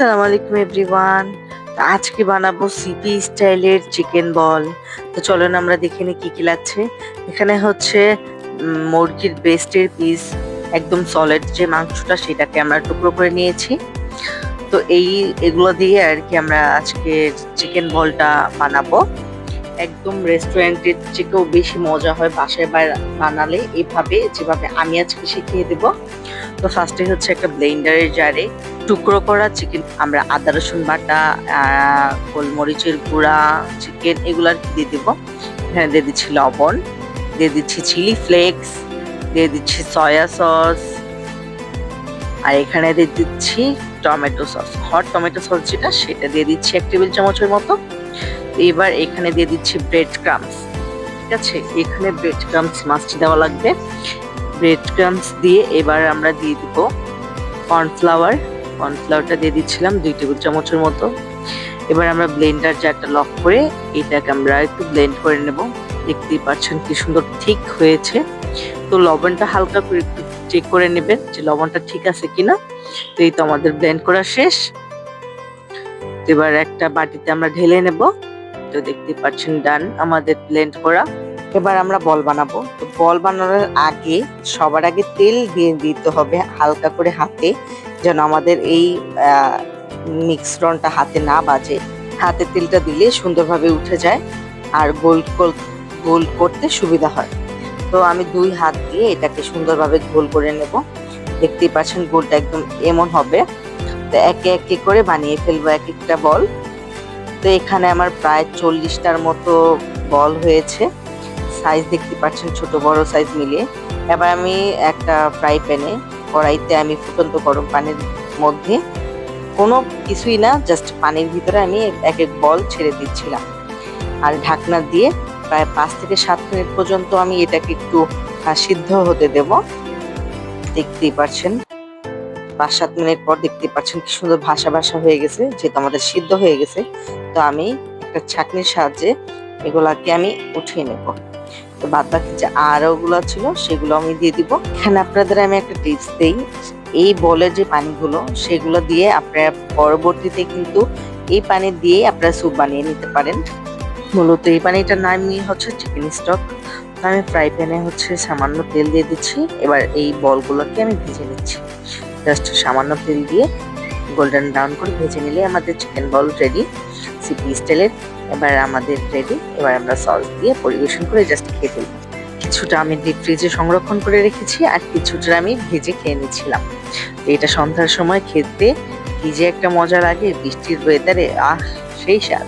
আসসালামু আলাইকুম এভরিওয়ান তো আজকে বানাবো সিপি স্টাইলের চিকেন বল তো চলুন আমরা দেখে নিই কি কি লাগছে। এখানে হচ্ছে মুরগির ব্রেস্টের পিস একদম সলিড যে মাংসটা সেটাকে আমরা টুকরো করে নিয়েছি। তো এই, এগুলো দিয়ে আর কি আমরা আজকে চিকেন বলটা বানাবো। একদম রেস্টুরেন্টের থেকেও বেশি মজা হয় বাসায় বানালে। এভাবে, যেভাবে আমি আজকে শিখিয়ে দেবো। তো ফার্স্টে হচ্ছে একটা ব্লেন্ডারের জারে টুকরো করা চিকেন আমরা আদা, রসুন বাটা গোলমরিচের গুঁড়া চিকেন এগুলো আর কি দিয়ে দেবো। এখানে দিয়ে দিচ্ছি লবণ, দিয়ে দিচ্ছি চিলি ফ্লেক্স দিয়ে দিচ্ছি সয়া সস আর এখানে দিয়ে দিচ্ছি tomato sauce hot tomato sauce যেটা, সেটা দিয়ে দিচ্ছি এক টেবিল চামচের মতো। এবার এখানে দিয়ে দিচ্ছি ব্রেড ক্রামস ঠিক আছে? এখানে ব্রেড ক্রামস মাছটি দেওয়া লাগবে। ব্রেড ক্রামস দিয়ে এবার আমরা দিয়ে দিব কর্নফ্লাওয়ার কর্নফ্লাওয়ারটা দিয়ে দিচ্ছিলাম দুই টেবিল চামচের মতো। এবার আমরা ব্লেন্ডার জারটা লক করে এটাকে আমরা একটু ব্লেন্ড করে নেব। দেখতেই পাচ্ছেন কি সুন্দর ঠিক হয়েছে। তো লবণটা হালকা করে একটু চেক করে নেবেন যে লবণটা ঠিক আছে কিনা। তো এই তো আমাদের ব্লেন্ড করা শেষ। তো এবার একটা বাটিতে আমরা ঢেলে নেব। তো দেখতেই পাচ্ছেন, ডান আমাদের ব্লেন্ড করা। এবার আমরা বল বানাবো। তো বল বানানোর আগে, সবার আগে তেল দিয়ে দিতে হবে হালকা করে হাতে, যেন আমাদের এই মিক্সরনটা হাতে না বাজে। হাতে তেলটা দিলে সুন্দরভাবে উঠে যায় আর গোল গোল গোল করতে সুবিধা হয়। তো আমি দুই হাত দিয়ে এটাকে সুন্দরভাবে গোল করে নেব। দেখতেই পাচ্ছেন গোলটা একদম এমন হবে। তো একে একে করে বানিয়ে ফেলব এক একটা বল। তো এখানে আমার প্রায় চল্লিশটার মতো বল হয়েছে। সাইজ দেখতে পাচ্ছেন, ছোট বড় সাইজ মিলিয়ে। এবার আমি একটা ফ্রাই প্যানে কড়াইতে আমি ফুটন্ত গরম পানির মধ্যে কোনো কিছুই না জাস্ট পানির ভিতরে আমি এক এক বল ছেড়ে দিচ্ছিলাম। আর ঢাকনা দিয়ে প্রায় পাঁচ থেকে সাত মিনিট পর্যন্ত আমি এটাকে একটু সিদ্ধ হতে দেব। দেখতেই পাচ্ছেন, পাঁচ সাত মিনিট পর দেখতেই পাচ্ছেন কি সুন্দর ভাসা ভাসা হয়ে গেছে, যেহেতু আমাদের সিদ্ধ হয়ে গেছে। তো আমি একটা ছাঁকনির সাহায্যে এগুলাকে আমি উঠিয়ে নেব। তো বাদ বাকি যে আরও গুলো ছিল, সেগুলো আমি দিয়ে দিব। এখানে আপনাদের আমি একটা টিপস দিই। এই বলের যে পানিগুলো, সেগুলো দিয়ে আপনারা পরবর্তীতে কিন্তু এই পানি দিয়ে আপনারা স্যুপ বানিয়ে নিতে পারেন। মূলত এই পানিটার নামই হচ্ছে চিকেন স্টক আমি ফ্রাই প্যানে হচ্ছে সামান্য তেল দিয়ে দিচ্ছি। এবার এই বলগুলোকে আমি ভেজে নিচ্ছি। জাস্ট সামান্য তেল দিয়ে গোল্ডেন ব্রাউন করে ভেজে নিলে আমাদের চিকেন বল রেডি সিপি স্টাইলের এবার আমাদের রেডি এবার আমরা সস দিয়ে পরিবেশন করে জাস্ট খেয়ে ফেলব। কিছুটা আমি ডিপ ফ্রিজে সংরক্ষণ করে রেখেছি আর কিছুটা আমি ভেজে খেয়ে নিচ্ছিলাম। তো এটা সন্ধ্যার সময় খেতে কি যে একটা মজা লাগে, বৃষ্টির ওয়েদারে আহ, সেই স্বাদ।